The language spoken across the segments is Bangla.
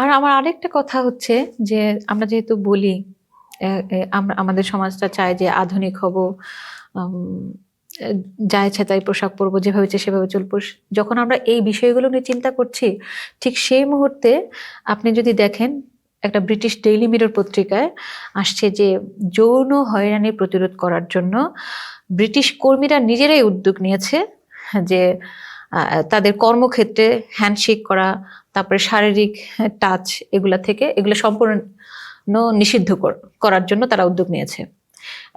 আর আমার আরেকটা কথা হচ্ছে যে আমরা যেহেতু বলি আমরা, আমাদের সমাজটা চায় যে আধুনিক হব যা ইচ্ছে তাই পোশাক পরবো, যেভাবে ইচ্ছে সেভাবে চলবো যখন আমরা এই বিষয়গুলো নিয়ে চিন্তা করছি, ঠিক সেই মুহূর্তে আপনি যদি দেখেন, একটা ব্রিটিশ ডেইলি মিরর পত্রিকায় আসছে যে যৌন হয়রানি প্রতিরোধ করার জন্য ব্রিটিশ কর্মীরা নিজেরাই উদ্যোগ নিয়েছে যে তাদের কর্মক্ষেত্রে হ্যান্ডশেক করা, তারপরে শারীরিক টাচ এগুলা থেকে এগুলো সম্পূর্ণ নিষিদ্ধ করার জন্য তারা উদ্যোগ নিয়েছে।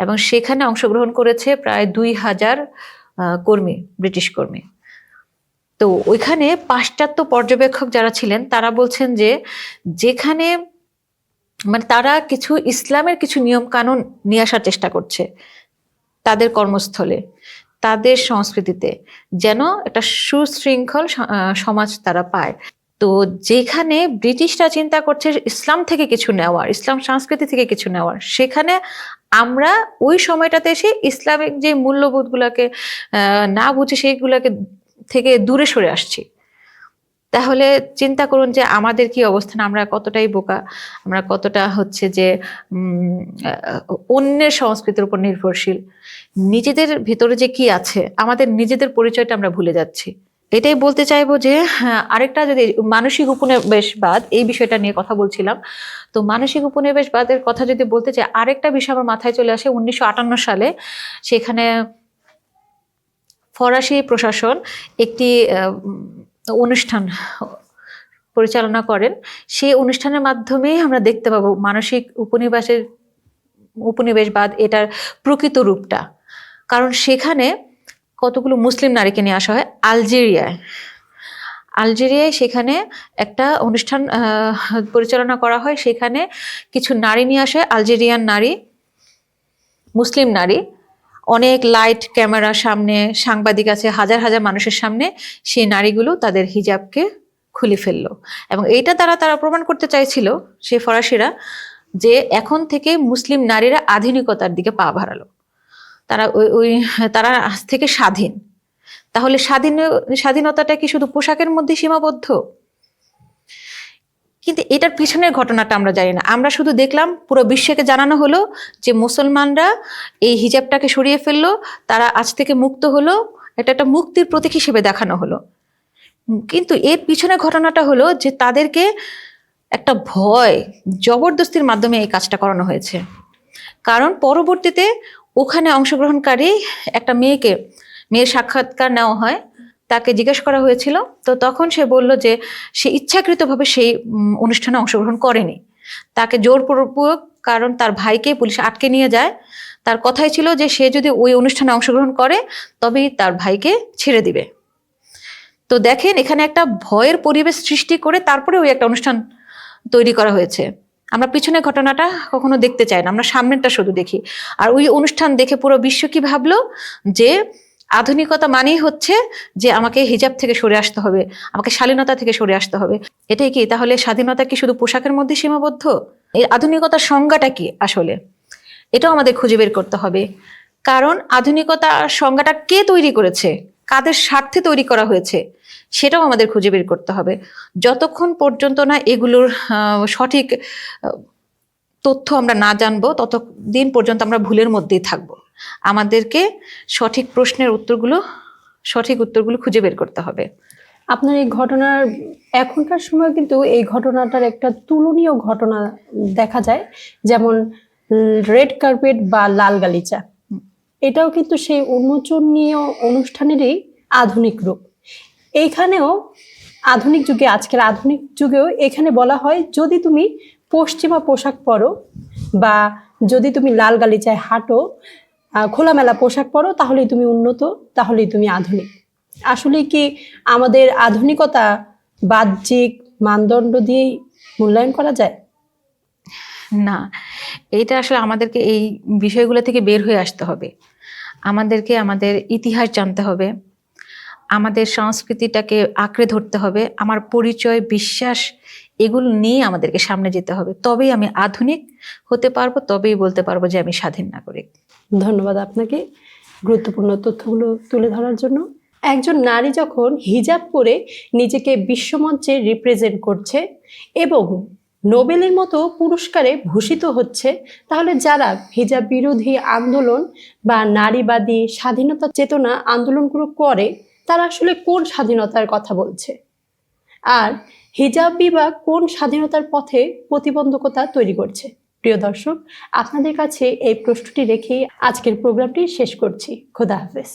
এবং সেখানে অংশগ্রহণ করেছে প্রায় দুই হাজার কর্মী, ব্রিটিশ কর্মী। তো ওইখানে পাশ্চাত্য পর্যবেক্ষক যারা ছিলেন, তারা বলছেন যে যেখানে মানে তারা কিছু ইসলামের কিছু নিয়ম কানুন নিয়ে আসার চেষ্টা করছে তাদের কর্মস্থলে। তাদের সংস্কৃতিতে যেন একটা সুশৃঙ্খল সমাজ তারা পায়। তো যেখানে ব্রিটিশরা চিন্তা করছে ইসলাম থেকে কিছু নেওয়ার, ইসলাম সংস্কৃতি থেকে কিছু নেওয়ার, সেখানে আমরা ওই সময়টাতে এসে ইসলামিক যে মূল্যবোধগুলোকে না বুঝে সেইগুলোকে থেকে দূরে সরে আসছি। তাহলে চিন্তা করুন যে আমাদের কি অবস্থান আমরা কতটাই বোকা আমরা কতটা হচ্ছে যে অন্যের সংস্কৃতির উপর নির্ভরশীল। নিজেদের ভিতরে যে কি আছে আমাদের নিজেদের পরিচয়টা আমরা ভুলে যাচ্ছি। এটাই বলতে চাইব যে হ্যাঁ, আরেকটা যদি মানসিক উপনিবেশবাদ এই বিষয়টা নিয়ে কথা বলছিলাম। তো মানসিক উপনিবেশবাদের কথা যদি বলতে চাই আরেকটা বিষয় আমার মাথায় চলে আসে উনিশশো আটান্ন সালে সেখানে ফরাসি প্রশাসন একটি অনুষ্ঠান পরিচালনা করেন, সেই অনুষ্ঠানের মাধ্যমেই আমরা দেখতে পাবো মানসিক উপনিবেশের, উপনিবেশবাদ এটার প্রকৃত রূপটা। কারণ সেখানে কতগুলো মুসলিম নারীকে নিয়ে আসা হয়? আলজেরিয়ায়। আলজেরিয়ায় সেখানে একটা অনুষ্ঠান পরিচালনা করা হয়। সেখানে কিছু নারী নিয়ে আসে, আলজেরিয়ান নারী, মুসলিম নারী। অনেক লাইট ক্যামেরার সামনে, সাংবাদিক আছে হাজার হাজার মানুষের সামনে, সেই নারীগুলো তাদের হিজাবকে খুলে ফেলল। এবং এইটা তারা তারা প্রমাণ করতে চাইছিল সে ফরাসিরা, যে এখন থেকে মুসলিম নারীরা আধুনিকতার দিকে পা বাড়ালো। তারা ওই ওই, তারা আজ থেকে স্বাধীন। তাহলে স্বাধীন, স্বাধীনতাটা কি শুধু পোশাকের মধ্যে সীমাবদ্ধ? কিন্তু এটার পিছনের ঘটনাটা আমরা জানি না। আমরা শুধু দেখলাম পুরো বিশ্বকে জানানো হলো যে মুসলমানরা এই হিজাবটাকে সরিয়ে ফেলল, তারা আজ থেকে মুক্ত হলো, এটা একটা মুক্তির প্রতীক হিসেবে দেখানো হলো। কিন্তু এর পিছনে ঘটনাটা হলো যে তাদেরকে একটা ভয়, জবরদস্তির মাধ্যমে এই কাজটা করানো হয়েছে। কারণ পরবর্তীতে ওখানে অংশগ্রহণকারী একটা মেয়েকে, মেয়ের সাক্ষাৎকার নেওয়া হয় তাকে জিজ্ঞেস করা হয়েছিল। তো তখন সে বলল যে, সে ইচ্ছাকৃতভাবে সেই অনুষ্ঠানে অংশগ্রহণ করেনি। তাকে জোরপূর্বক, কারণ তার ভাইকে পুলিশ আটকে নিয়ে যায়। তার কথাই ছিল যে, সে যদি ওই অনুষ্ঠানে অংশগ্রহণ করে, তবেই তার ভাইকে ছেড়ে দিবে। তো দেখেন, এখানে একটা ভয়ের পরিবেশ সৃষ্টি করে তারপরে ওই একটা অনুষ্ঠান তৈরি করা হয়েছে। আমরা পিছনের ঘটনাটা কখনো দেখতে চাই না, আমরা সামনেরটা শুধু দেখি। আর ওই অনুষ্ঠান দেখে পুরো বিশ্ব কি ভাবলো? যে আধুনিকতা মানেই হচ্ছে যে আমাকে হিজাব থেকে সরে আসতে হবে, আমাকে শালীনতা থেকে সরে আসতে হবে। এটাই কি? তাহলে স্বাধীনতা কি শুধু পোশাকের মধ্যে সীমাবদ্ধ? এই আধুনিকতার সংজ্ঞাটা কি আসলে? এটাও আমাদের খুঁজে বের করতে হবে। কারণ আধুনিকতা সংজ্ঞাটা কে তৈরি করেছে? কাদের স্বার্থে তৈরি করা হয়েছে? সেটাও আমাদের খুঁজে বের করতে হবে। যতক্ষণ পর্যন্ত না এগুলোর সঠিক তথ্য আমরা না জানব, ততদিন পর্যন্ত আমরা ভুলের মধ্যেই থাকব। আমাদেরকে সঠিক প্রশ্নের উত্তরগুলো, সঠিক উত্তরগুলো খুঁজে বের করতে হবে। আপনার এই ঘটনার এখনকার সময় কিন্তু এই ঘটনাটার একটা তুলনীয় ঘটনা দেখা যায়, যেমন রেড কার্পেট বা লাল গালিচা। এটাও কিন্তু সেই উন্মোচনীয় অনুষ্ঠানেরই আধুনিক রূপ। এইখানেও আধুনিক যুগে, আজকের আধুনিক যুগেও এখানে বলা হয়, যদি তুমি পশ্চিমা পোশাক পরো বা যদি তুমি লাল গালিচায় হাঁটো খোলামেলা পোশাক পরো, তাহলেই তুমি উন্নত, তাহলেই তুমি আধুনিক। আসলে কি আমাদের আধুনিকতা বাহ্যিক মানদণ্ড দিয়েই মূল্যায়ন করা যায়? না এইটা আসলে আমাদেরকে এই বিষয়গুলো থেকে বের হয়ে আসতে হবে। আমাদেরকে আমাদের ইতিহাস জানতে হবে। আমাদের সংস্কৃতিটাকে আঁকড়ে ধরতে হবে, আমার পরিচয়, বিশ্বাস, এগুলো নিয়ে আমাদেরকে সামনে যেতে হবে। তবেই আমি আধুনিক হতে পারব, তবেই বলতে পারব যে আমি স্বাধীন নাগরিক। ধন্যবাদ আপনাকে গুরুত্বপূর্ণ তথ্যগুলো তুলে ধরার জন্য। একজন নারী যখন হিজাব পরে নিজেকে বিশ্বমঞ্চে রিপ্রেজেন্ট করছে এবং নোবেলের মতো পুরস্কারে ভূষিত হচ্ছে, তাহলে যারা হিজাব বিরোধী আন্দোলন বা নারীবাদী স্বাধীনতা চেতনা আন্দোলনগুলো করে তারা আসলে কোন স্বাধীনতার কথা বলছে? আর হিজাব বিভাগ কোন স্বাধীনতার পথে প্রতিবন্ধকতা তৈরি করছে? প্রিয় দর্শক, আপনাদের কাছে এই প্রশ্নটি রেখেই আজকের প্রোগ্রামটি শেষ করছি। খোদা হাফেজ।